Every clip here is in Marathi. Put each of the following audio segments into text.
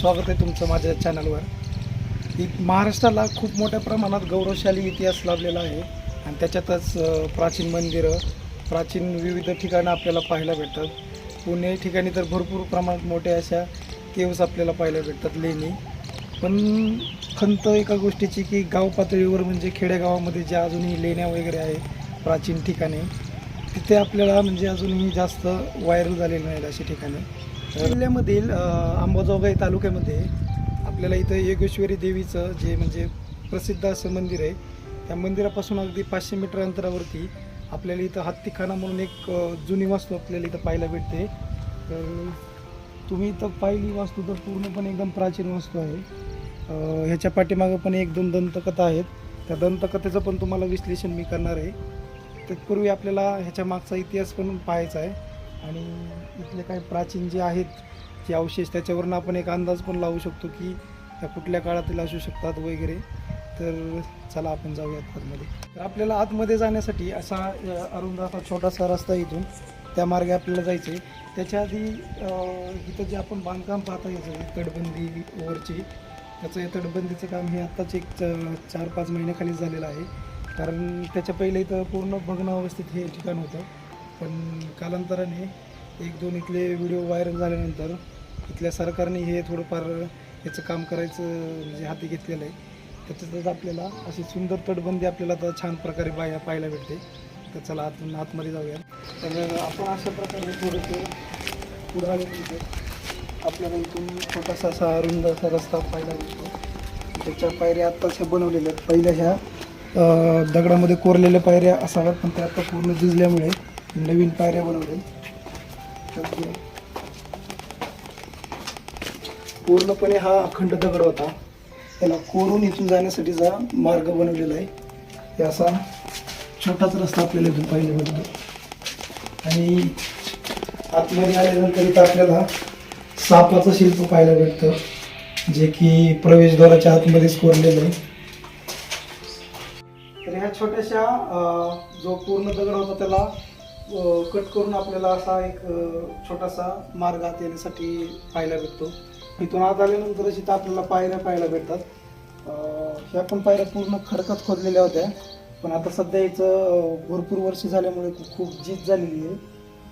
स्वागत आहे तुमचं माझ्या चॅनलवर ही महाराष्ट्राला खूप मोठ्या प्रमाणात गौरवशाली इतिहास लाभलेला आहे आणि त्याच्यातच प्राचीन मंदिरं प्राचीन विविध ठिकाणं आपल्याला पाहायला भेटतात. पुणे ठिकाणी तर भरपूर प्रमाणात मोठ्या अशा केव्स आपल्याला पाहायला भेटतात लेणी. पण खंत एका गोष्टीची की गाव पातळीवर म्हणजे खेडेगावामध्ये ज्या अजूनही लेण्या वगैरे आहेत प्राचीन ठिकाणी तिथे आपल्याला म्हणजे अजूनही जास्त व्हायरल झालेलं नाहीत अशी ठिकाणी. जिल्ह्यामधील अंबाजोगाई तालुक्यामध्ये आपल्याला इथं योगेश्वरी देवीचं जे म्हणजे प्रसिद्ध असं मंदिर आहे त्या मंदिरापासून अगदी पाचशे मीटर अंतरावरती आपल्याला इथं हत्तीखाना म्हणून एक जुनी वास्तू आपल्याला इथं पाहायला भेटते. तर तुम्ही इथं पाहिली वास्तू तर पूर्णपणे एकदम प्राचीन वास्तू आहे. ह्याच्या पाठीमागं पण एक दोन दंतकथा आहेत. त्या दंतकथेचं पण तुम्हाला विश्लेषण मी करणार आहे. तत्पूर्वी आपल्याला ह्याच्या मागचा इतिहास पण पाहायचा आहे. आणि इथले काही प्राचीन जे आहेत जे अवशेष त्याच्यावरून आपण एक अंदाज पण लावू शकतो की त्या कुठल्या काळातील असू शकतात वगैरे. तर चला आपण जाऊयात आतमध्ये. तर आपल्याला आतमध्ये जाण्यासाठी असा अ, अरुंद असा छोटासा रस्ता इथून त्या मार्गे आपल्याला जायचं आहे त्याच्या आधी इथं जे आपण बांधकाम पाहता याचं तटबंदी वरची त्याचं तटबंदीचं काम हे आत्ताच एक च- चार पाच महिन्याखाली झालेलं आहे. कारण त्याच्या पहिले इथं पूर्ण भग्न अवस्थेत हे ठिकाण होतं. पण कालांतराने एक दोन इथले व्हिडिओ व्हायरल झाल्यानंतर इथल्या सरकारने हे थोडंफार याचं काम करायचं म्हणजे हाती घेतलेलं आहे. त्याच्यातच आपल्याला अशी सुंदर तटबंदी आपल्याला आता छान प्रकारे पाहायला पाहायला भेटते. तर चला आतून आतमध्ये जाऊया. तर आपण अशा प्रकारे थोडंसं पुढं आल्यानंतर आपल्याला इथून छोटासा असा अरुंद असा रस्ता पाहायला भेटतो. त्याच्या पायऱ्या आत्ताच ह्या बनवलेल्या आहेत. पहिल्या ह्या दगडामध्ये कोरलेल्या पायऱ्या असाव्यात पण त्या आता पूर्ण झिजल्यामुळे नवीन पायऱ्या बनवल्या. पूर्णपणे हा अखंड दगड होता. त्याला कोरून इथून जाण्यासाठीचा मार्ग बनवलेला आहे. हे असा छोटाच रस्ता आपल्याला इथून पाहिजे भेटतो आणि आतमध्ये आल्यानंतर इथं आपल्याला सापाचं शिल्प पाहायला भेटतं जे की प्रवेशद्वाराच्या आतमध्येच कोरलेलं आहे. तर ह्या छोट्याशा जो पूर्ण दगड होता त्याला कट करून आपल्याला असा एक छोटासा मार्ग आत येण्यासाठी पाहायला भेटतो. इथून आत आल्यानंतर तिथं आपल्याला पायऱ्या पाहायला भेटतात. ह्या पण पायऱ्या पूर्ण खडकात खोदलेल्या होत्या. पण आता सध्या इथं भरपूर वर्ष झाल्यामुळे खूप- खूप जीत झालेली आहे.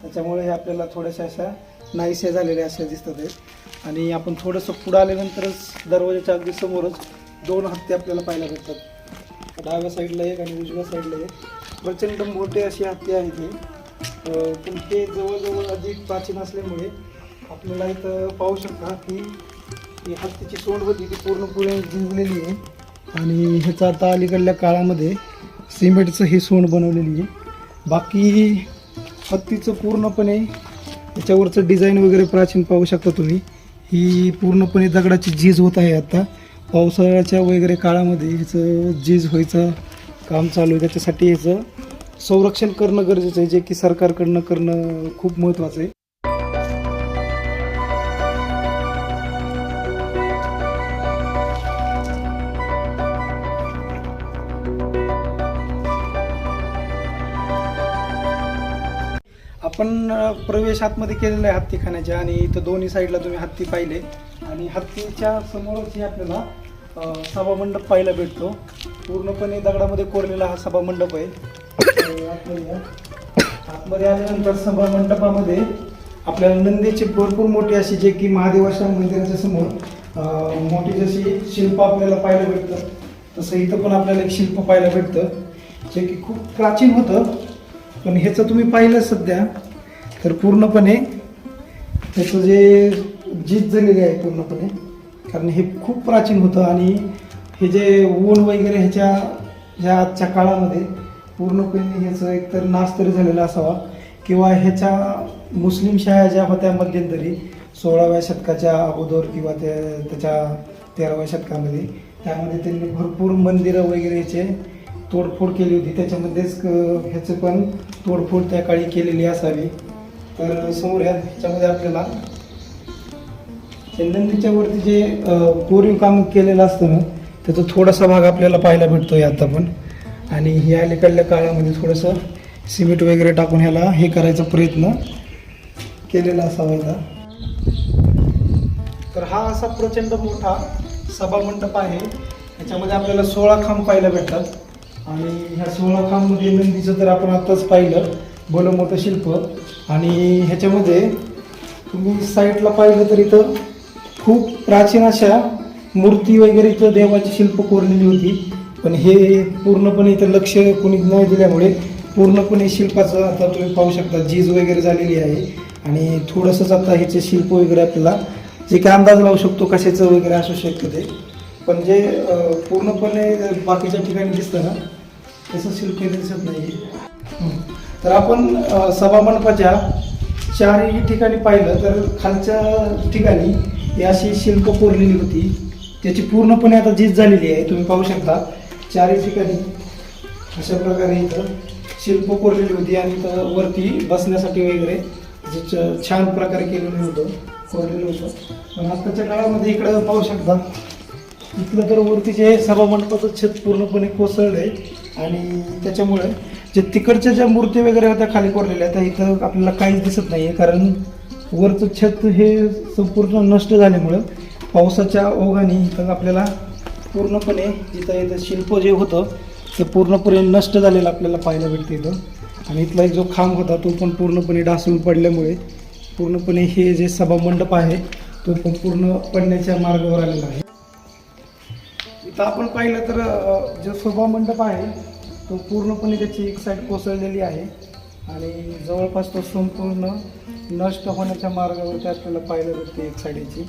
त्याच्यामुळे हे आपल्याला थोड्याशा अशा नाहीशा झालेल्या अशा दिसतात आहेत. आणि आपण थोडंसं पुढं आल्यानंतरच दरवाजाच्या अगदी समोरच दोन हत्ती आपल्याला पाहायला भेटतात. डाव्या साईडला एक आणि उजव्या साईडला एक. प्रचंड मोठे अशी हत्ती आहेत हे. पण ते जवळजवळ अधिक प्राचीन असल्यामुळे आपल्याला इथं पाहू शकता की ही हत्तीची सोंड होती ती पूर्णपणे जिंकलेली आहे. आणि ह्याचं आता अलीकडल्या काळामध्ये सिमेंटचं ही सोंड बनवलेली आहे. बाकी हत्तीचं पूर्णपणे याच्यावरचं डिझाईन वगैरे प्राचीन पाहू शकता तुम्ही. ही पूर्णपणे दगडाची झीज होत आहे आता. पावसाळ्याच्या वगैरे काळामध्ये ह्याचं झीज व्हायचं काम चालू आहे. त्याच्यासाठी ह्याचं संरक्षण करणं गरजेचं आहे जे की सरकारकडनं करणं खूप महत्त्वाचं आहे. आपण प्रवेश आतमध्ये केलेला आहे हत्तीखान्याच्या आणि इथं दोन्ही साईडला तुम्ही हत्ती पाहिले. आणि हत्तीच्या समोरच हे आपल्याला सभामंडप पाहायला भेटतो. पूर्णपणे दगडामध्ये कोरलेला हा सभामंडप आहे. आतमध्ये आल्यानंतर आतमध्ये आल्यानंतर आपल्याला नंदीची भरपूर मोठी अशी जे की महादेवाच्या मंदिराच्या समोर मोठी जशी शिल्प आपल्याला पाहायला भेटतं तसं इथं पण आपल्याला एक शिल्प पाहायला भेटतं जे की खूप प्राचीन होतं. पण ह्याचं तुम्ही पाहिलं सध्या तर पूर्णपणे त्याचं जे जीत झालेली आहे पूर्णपणे कारण हे खूप प्राचीन होतं आणि हे जे ऊन वगैरे ह्याच्या ह्या आजच्या काळामध्ये पूर्णपणे ह्याचं एकतर नाश तरी झालेला असावा. किंवा ह्याच्या मुस्लिम शाळा ज्या होत्या मध्यंतरी सोळाव्या शतकाच्या अगोदर किंवा त्या त्याच्या तेराव्या शतकामध्ये त्यामध्ये त्यांनी भरपूर मंदिरं वगैरे ह्याचे तोडफोड केली होती. त्याच्यामध्येच ह्याचं पण तोडफोड त्या काळी केलेली असावी. तर समोर ह्या ह्याच्यामध्ये आपल्याला नंदीच्या वरती जे कोरीव काम केलेलं असतं ना त्याचा थोडासा भाग आपल्याला पाहायला भेटतो आहे आता पण. आणि ही अलीकडल्या काळामध्ये थोडंसं सिमेंट वगैरे टाकून ह्याला हे करायचा प्रयत्न केलेला असावा तर हा असा प्रचंड मोठा सभामंडप आहे. याच्यामध्ये आपल्याला सोळा खांब पाहायला भेटतात. आणि ह्या सोळा खांबमध्ये नंदीचं तर आपण आत्ताच पाहिलं बोलं मोठं शिल्प. आणि ह्याच्यामध्ये तुम्ही साईडला पाहिलं तर इथं खूप प्राचीन अशा मूर्ती वगैरे इथं देवाची शिल्प कोरलेली होती. पण हे पूर्णपणे इथं लक्ष कोणी नाही दिल्यामुळे पूर्णपणे शिल्पाचं आता तुम्ही पाहू शकता झीज वगैरे झालेली आहे. आणि थोडंसंच आता ह्याचे शिल्प वगैरे आपल्याला जे काय अंदाज लावू शकतो कशाचं वगैरे असू शकतं ते. पण जे पूर्णपणे बाकीच्या ठिकाणी दिसतं ना तसं शिल्प दिसत नाही. तर आपण सभामंडपाच्या चारही ठिकाणी पाहिलं तर खालच्या ठिकाणी ही अशी शिल्प कोरलेली होती. त्याची पूर्णपणे आता झीज झालेली आहे तुम्ही पाहू शकता. चारही ठिकाणी अशा प्रकारे इथं शिल्प कोरलेली होती आणि इथं वरती बसण्यासाठी वगैरे जे छ- छान प्रकारे केलेलं होतं कोरलेलं होतं. पण आत्ताच्या काळामध्ये इकडं पाहू शकता इथलं तर वरतीचे सभामंडपाचं छत पूर्णपणे कोसळलं आहे आणि त्याच्यामुळे जे तिकडच्या ज्या मूर्ती वगैरे होत्या खाली कोरलेल्या त्या इथं आपल्याला काहीच दिसत नाही आहे कारण वरचं छत हे संपूर्ण नष्ट झाल्यामुळं पावसाच्या ओघाने इथं आपल्याला पूर्णपणे जिथं इथं शिल्प जे होतं ते पूर्णपणे नष्ट झालेलं आपल्याला पाहायला भेटतं इथं. आणि इथला एक जो खांब होता तो पण पूर्णपणे ढासळून पडल्यामुळे पूर्णपणे हे जे सभामंडप आहे तो पण पूर्ण पडण्याच्या मार्गावर आलेला आहे. इथं आपण पाहिलं तर जो सभामंडप आहे तो पूर्णपणे त्याची एक साईड कोसळलेली आहे. आणि जवळपास तो संपूर्ण नष्ट होण्याच्या मार्गावरती आपल्याला पाहायला भेटते एक साईडची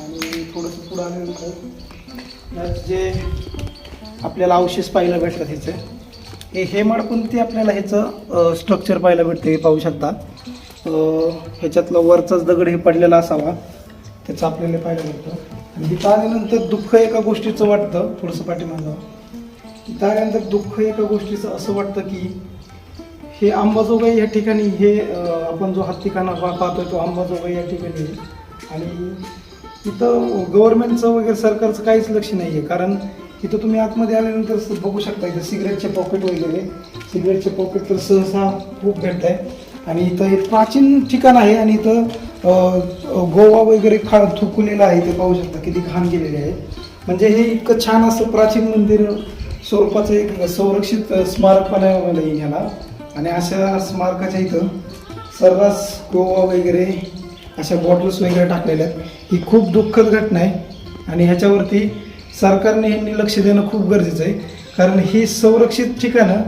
आणि थोडंसं पुढं आल्यानंतर जे आपल्याला अवशेष पाहायला भेटतात ह्याचे हे हेमाडपंथी आपल्याला ह्याचं स्ट्रक्चर पाहायला भेटते हे पाहू शकता. ह्याच्यातलं वरचाच दगड हे पडलेला असावा त्याचं आपल्याला पाहायला भेटतं. आणि तिथं आल्यानंतर दुःख एका गोष्टीचं वाटतं थोडंसं पाठीमागं. तिथं आल्यानंतर दुःख एका गोष्टीचं असं वाटतं की हे अंबाजोगाई या ठिकाणी हे आपण जो हत्तीखाना पाहतोय तो अंबाजोगाई या ठिकाणी आणि इथं गव्हर्नमेंटचं वगैरे सरकारचं काहीच लक्ष नाही आहे कारण इथं तुम्ही आतमध्ये आल्यानंतर बघू शकता इथं सिगरेटचे पॉकेट वगैरे. सिगरेटचे पॉकेट तर सहसा खूप भेटत आहे. आणि इथं हे प्राचीन ठिकाण आहे आणि इथं गोवा वगैरे खा थुकुलेलं आहे ते पाहू शकता किती घाण गेलेले आहे. म्हणजे हे इतकं छान असं प्राचीन मंदिर स्वरूपाचं एक संरक्षित स्मारक पण येईल याला आणि अशा स्मारकाच्या इथं सर्रास गोवा वगैरे अशा बॉटल्स वगैरे टाकलेल्या आहेत. ही खूप दुःखद घटना आहे आणि ह्याच्यावरती सरकारने यांनी लक्ष देणं खूप गरजेचं आहे. कारण ही संरक्षित ठिकाणं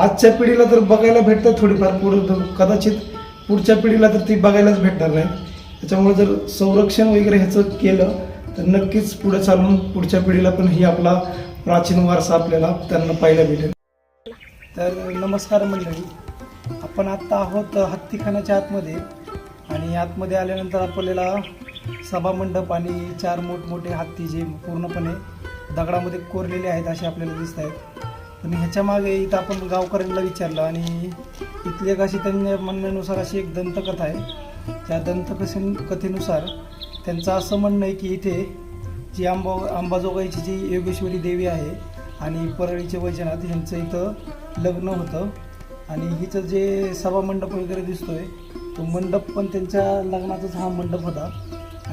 आजच्या पिढीला तर बघायला भेटतात थोडीफार पुढं कदाचित पुढच्या पिढीला तर ती बघायलाच भेटणार नाही. त्याच्यामुळे जर संरक्षण वगैरे ह्याचं केलं तर नक्कीच पुढे चालून पुढच्या पिढीला पण ही आपला प्राचीन वारसा आपल्याला त्यांना पाहायला भेटेल. तर नमस्कार मंडळी आपण आत्ता आहोत हत्तीखानाच्या आतमध्ये आणि आतमध्ये आल्यानंतर आपल्याला सभामंडप आणि चार मोठमोठे हत्ती जे पूर्णपणे दगडामध्ये कोरलेले आहेत असे आपल्याला दिसत आहेत. पण ह्याच्या मागे इथं आपण गावकऱ्यांना विचारलं आणि इथली एक अशी त्यांच्या म्हणण्यानुसार अशी एक दंतकथा आहे. त्या दंतकथेन कथेनुसार त्यांचं असं म्हणणं आहे की इथे जी अंबा अंबाजोगाईची जी योगेश्वरी देवी आहे आणि परळीचे वैजनाथ ह्यांचं इथं लग्न होतं. आणि हिचं जे सभामंडप वगैरे दिसतोय तो मंडप पण त्यांच्या लग्नाचाच हा मंडप होता.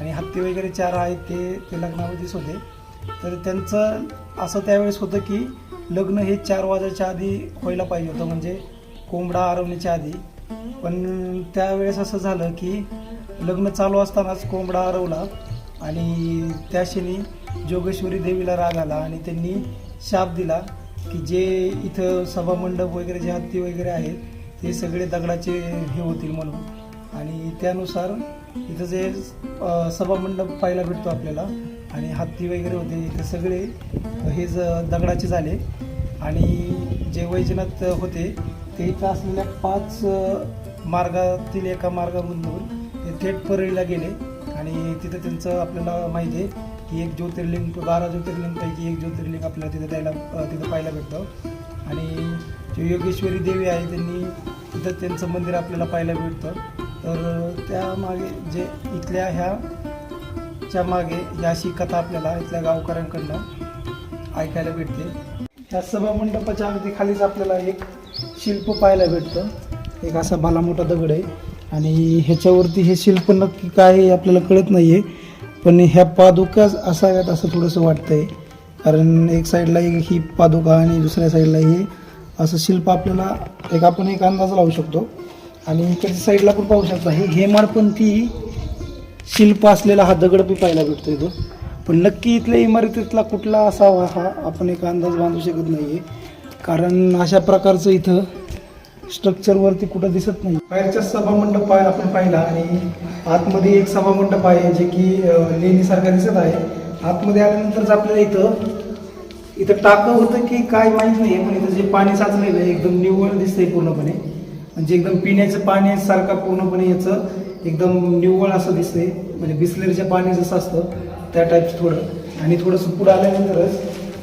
आणि हत्ती वगैरे चार आहेत ते ते लग्नामध्येच होते. तर त्यांचं असं त्यावेळेस होतं की लग्न हे चार वाजायच्या आधी व्हायला पाहिजे होतं म्हणजे कोंबडा आरवण्याच्या आधी. पण त्यावेळेस असं झालं की लग्न चालू असतानाच कोंबडा आरवला आणि त्या क्षणी जोगेश्वरी देवीला राग आला आणि त्यांनी शाप दिला की जे इथं सभामंडप वगैरे जे हत्ती वगैरे आहेत ते सगळे दगडाचे हे होतील म्हणून. आणि त्यानुसार इथं जे सभामंडप पाहायला भेटतो आपल्याला आणि हत्ती वगैरे होते इथे सगळे हे ज दगडाचे झाले. आणि जे वैजनाथ होते ते इथं असलेल्या पाच मार्गातील एका मार्गामधून ते थेट परळीला गेले. आणि तिथं त्यांचं आपल्याला माहिती आहे की एक ज्योतिर्लिंग बारा ज्योतिर्लिंगपैकी एक ज्योतिर्लिंग आपल्याला तिथं द्यायला तिथं पाहायला भेटतं. आणि जे योगेश्वरी देवी आहे त्यांनी तिथं त्यांचं मंदिर आपल्याला पाहायला भेटतं. तर त्यामागे जे इथल्या ह्या च्या मागे ही अशी कथा आपल्याला इथल्या गावकऱ्यांकडनं ऐकायला भेटते. ह्या सभा मंडपाच्या अगदी खालीच आपल्याला एक शिल्प पाहायला भेटतं. एक असा भला मोठा दगड आहे आणि ह्याच्यावरती हे शिल्प नक्की काय आहे आपल्याला कळत नाही आहे पण ह्या पादुका असाव्यात असं थोडंसं वाटतंय. कारण एक साईडला एक ही पादुका आणि दुसऱ्या साईडला हे असं शिल्प आपल्याला एक आपण एक अंदाज लावू शकतो. आणि इकडच्या साईडला पण पाहू शकता हे हेमाडपंथी शिल्प असलेला हा दगड बी पाहायला भेटतो इथं पण नक्की इथल्या इमारतीतला कुठला असावा हा आपण एक अंदाज बांधू शकत नाही आहे कारण अशा प्रकारचं इथं स्ट्रक्चरवरती कुठं दिसत नाही. बाहेरच्या सभामंडप पाय आपण पाहिला आणि आतमध्ये एक सभामंडप आहे जे की लेणीसारखा दिसत आहे. आतमध्ये आल्यानंतरच आपल्याला इथं इथं टाकं होतं की काय माहीत नाही पण इथं जे पाणी साचलेलं आहे एकदम निव्वळ दिसतंय पूर्णपणे. म्हणजे एकदम पिण्याचं पाणी सारखा पूर्णपणे याचं एकदम निव्वळ असं दिसते म्हणजे बिस्लेरीचं पाणी जसं असतं त्या टाईपचं थोडं. आणि थोडंसं पुढं आल्यानंतरच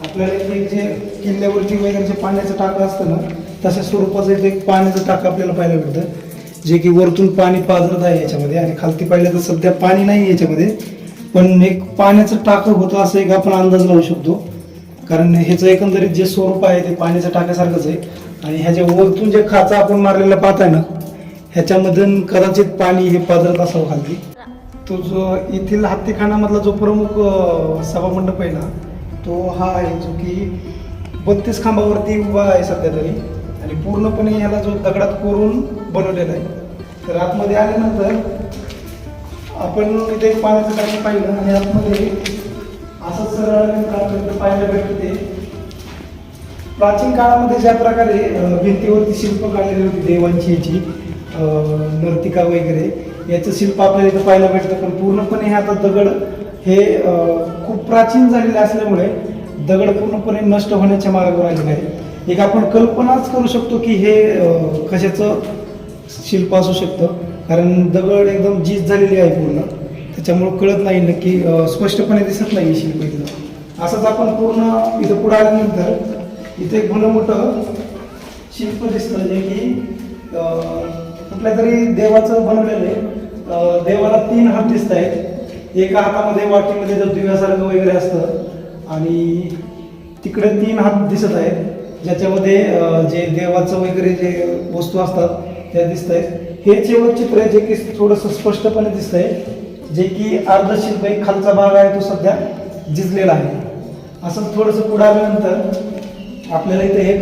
आपल्याला इथे एक जे किल्ल्यावरती वगैरे जे पाण्याचं टाकं असतं ना तशा स्वरूपाचं इथे एक पाण्याचं टाकं आपल्याला पाहायला भेटतं. जे की वरतून पाणी पाजरत आहे याच्यामध्ये आणि खालती पाहिलं तर सध्या पाणी नाही याच्यामध्ये. पण एक पाण्याचं टाकं होतं असं एक आपण अंदाज लावू शकतो. कारण ह्याचं एकंदरीत जे स्वरूप आहे ते पाण्याच्या टाक्यासारखंच आहे. आणि ह्याच्या वरतून जे खाचा आपण मारलेला पाहताय ना ह्याच्यामधून कदाचित पाणी हे पाजरत असावं खालती. तो जो येथील हत्तीखानामधला जो प्रमुख सभामंडप आहे ना तो हा आहे जो की बत्तीस खांबावरती उभा आहे सध्या तरी. आणि पूर्णपणे याला जो दगडात कोरून बनवलेला आहे. तर आतमध्ये आल्यानंतर आपण इथे पाण्याचं टाकी पाहिलं आणि आतमध्ये असं सरळ पाहायला भेटते. प्राचीन काळामध्ये ज्या प्रकारे भिंतीवरती शिल्प काढलेली होती देवांची याची नर्तिका वगैरे याचं शिल्प आपल्याला इथं पाहायला भेटतं. पण पूर्णपणे हे आता दगड हे खूप प्राचीन झालेले असल्यामुळे दगड पूर्णपणे नष्ट होण्याच्या मार्गावर आलेले आहे एक आपण कल्पनाच करू शकतो की हे कशाचं शिल्प असू शकतं. कारण दगड एकदम जीज झालेली आहे पूर्ण. त्याच्यामुळं कळत नाही नक्की स्पष्टपणे दिसत नाही हे शिल्प इथलं असंच आपण पूर्ण इथं पुढे आल्यानंतर इथे एक भलं मोठं शिल्प दिसतं जे की कुठल्या तरी देवाचं बनवलेलं आहे. देवाला तीन हात दिसत आहेत. एका हातामध्ये वाटीमध्ये जर दिव्यासारखं वगैरे असतं आणि तिकडे तीन हात दिसत आहेत. ज्याच्यामध्ये जे देवाचं वगैरे जे वस्तू असतात त्या दिसत आहेत. हे एवढं चित्र आहे जे की थोडंसं स्पष्टपणे दिसत आहे. जे की अर्धशिल्प एक खालचा भाग आहे तो सध्या झिजलेला आहे. असं थोडंसं पुढे आल्यानंतर आपल्याला इथे एक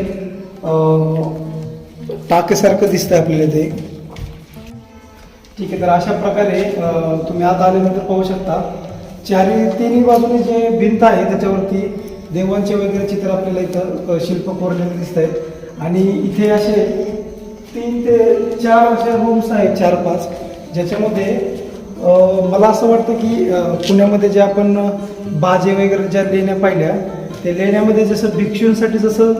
टाकेसारखं दिसतं आपल्याला इथे. ठीक आहे तर अशा प्रकारे तुम्ही आता आल्यानंतर पाहू शकता. चारी तिन्ही बाजूने जे भिंत आहे त्याच्यावरती देवांचे वगैरे चित्र आपल्याला इथं शिल्प कोरलेले दिसत आहेत आणि इथे असे तीन ते चार अशा रूम्स आहेत चार पाच ज्याच्यामध्ये मला असं वाटतं की पुण्यामध्ये जे आपण बाजे वगैरे ज्या लेण्या पाहिल्या त्या लेण्यामध्ये जसं भिक्षूंसाठी जसं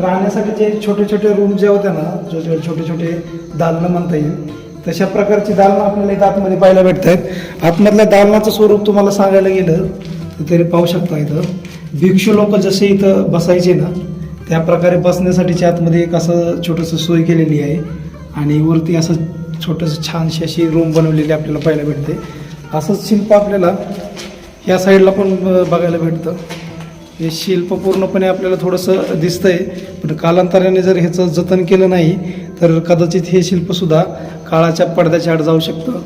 राहण्यासाठी जे छोटे छोटे रूम जे होते ना जो छोटे छोटे दालनं म्हणता येईल तशा प्रकारची दालनं आपल्याला इथं आतमध्ये पाहायला भेटत आहेत. आतमधल्या दालनाचं स्वरूप तुम्हाला सांगायला गेलं तर तरी पाहू शकता इथं. भिक्षू लोक जसे इथं बसायचे ना त्या प्रकारे बसण्यासाठीच्या आतमध्ये एक असं छोटंसं सोय केलेली आहे. आणि वरती असं छोटंसं छानशी अशी रूम बनवलेली आपल्याला पाहायला भेटते. असंच शिल्प आपल्याला या साईडला पण ब- बघायला भेटतं. हे शिल्प पूर्णपणे आपल्याला थोडंसं दिसतं आहे पण कालांतराने जर ह्याचं जतन केलं नाही तर कदाचित हे शिल्पसुद्धा काळाच्या पडद्याच्या आड जाऊ शकतं.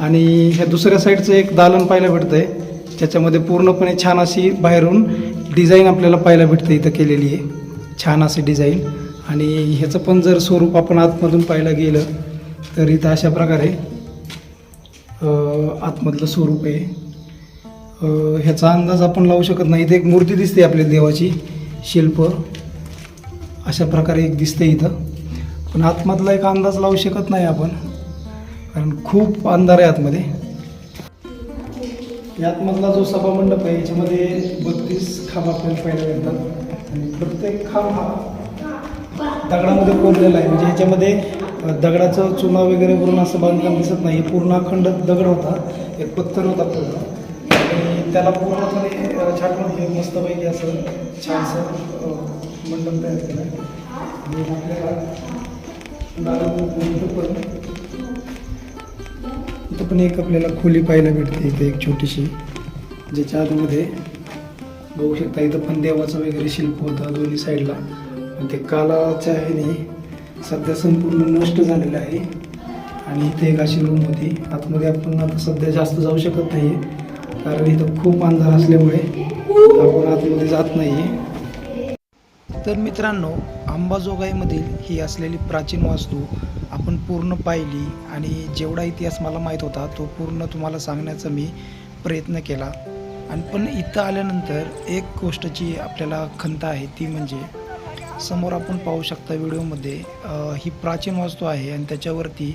आणि ह्या दुसऱ्या साईडचं एक दालन पाहायला भेटतं आहे ज्याच्यामध्ये पूर्णपणे छान अशी बाहेरून डिझाईन आपल्याला पाहायला भेटतं इथं केलेली आहे छान अशी डिझाईन. आणि ह्याचं पण जर स्वरूप आपण आतमधून पाहायला गेलं तर इथं अशा प्रकारे आतमधलं स्वरूप आहे. ह्याचा अंदाज आपण लावू शकत नाही. इथे एक मूर्ती दिसते आपल्या देवाची शिल्प. अशा प्रकारे एक दिसते इथं. पण आतमधला एक अंदाज लावू शकत नाही आपण. कारण खूप अंधार आहे आतमध्ये. या आतमधला जो सभामंडप आहे याच्यामध्ये बत्तीस खांब आपल्याला पाहायला मिळतात. आणि प्रत्येक खांब हा दगडामध्ये कोरलेला आहे. म्हणजे ह्याच्यामध्ये दगडाचं चुना वगैरे करून असं बांधकाम दिसत नाही. पूर्ण अखंड दगड होता. एक पत्थर होता पूर्ण. त्याला पूर्णपणे छाटून हे मस्तपैकी असं छानसं मंडप तयार केलं आहे. आणि आपल्याला पण इथं पण एक आपल्याला खोली पाहायला भेटते इथे एक छोटीशी ज्याच्या आतमध्ये बघू शकता इथं पण देवाचं वगैरे शिल्प होतं दोन्ही साईडला. पण ते कालाच्या ह्याने सध्या संपूर्ण नष्ट झालेलं आहे. आणि इथे एक अशी रूम होती. आतमध्ये आपण आता सध्या जास्त जाऊ शकत नाही कारण इथं खूप अंधार असल्यामुळे आपण आतमध्ये जात नाही तर मित्रांनो अंबाजोगाईमधील ही असलेली प्राचीन वास्तू आपण पूर्ण पाहिली आणि जेवढा इतिहास मला माहीत होता तो पूर्ण तुम्हाला सांगण्याचा मी प्रयत्न केला. आणि पण इथं आल्यानंतर एक गोष्टची आपल्याला खंत आहे ती म्हणजे समोर आपण पाहू शकता व्हिडिओमध्ये ही प्राचीन वास्तू आहे आणि त्याच्यावरती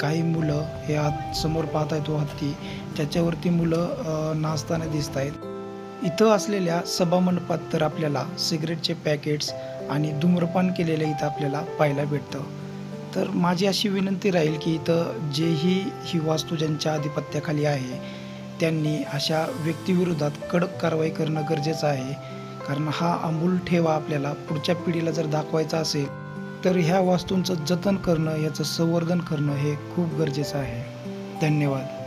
काही मुलं हे आत समोर पाहताय तो हत्ती. त्याच्यावरती मुलं नाचताना दिसत आहेत. इथं असलेल्या सभामंडपात तर आपल्याला सिगरेटचे पॅकेट्स आणि धूम्रपान केलेलं इथं आपल्याला पाहायला भेटतं. तर माझी अशी विनंती राहील की इथं जेही ही वास्तू ज्यांच्या आधिपत्याखाली आहे त्यांनी अशा व्यक्तीविरोधात कडक कारवाई करणं गरजेचं आहे. कारण हा अमूल ठेवा आपल्याला पुढच्या पिढीला जर दाखवायचा असेल तर ह्या वास्तूंचं जतन करणं याचं संवर्धन करणं हे खूप गरजेचं आहे. धन्यवाद.